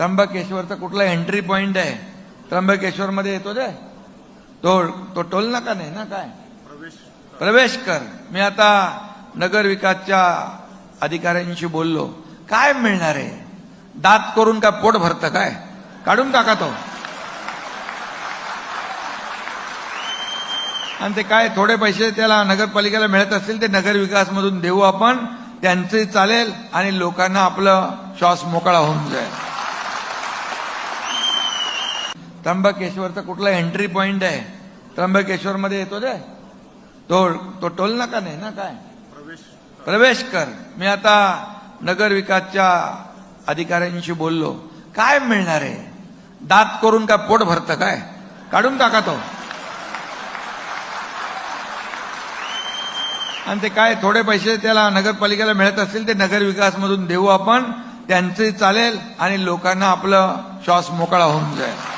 त्र्यंबकेश्वरचा कुठला entry point आहे. त्र्यंबकेश्वर मध्ये येतो ते तो तो टोल नाका नाही ना काय? प्रवेश कर. मी आता नगर विकासच्या अधिकाऱ्यांशी बोललो. काय मिळणार आहे? दात करून काय पोट भरतं काय? काढून टाका तो. आणि ते काय थोडे पैसे त्याला नगरपालिकेला मिळत असतील ते नगर विकास मधून देऊ आपण. त्यांचे चालेल आणि लोकांना आपलं श्वास मोकळा होऊन जाईल. त्र्यंबकेश्वरचा कुठला एंट्री पॉइंट आहे? त्र्यंबकेश्वर मध्ये येतो ते तो तो टोल नाका नाही ना काय? प्रवेश. कर. मी आता नगर विकासच्या अधिकाऱ्यांशी बोललो. काय मिळणार आहे? दात करून काय पोट भरतं काय? काढून टाका तो. आणि ते काय थोडे पैसे त्याला नगरपालिकेला मिळत असतील ते नगर विकास मधून देऊ आपण. त्यांचे चालेल आणि लोकांना आपलं श्वास मोकळा होऊन जाईल.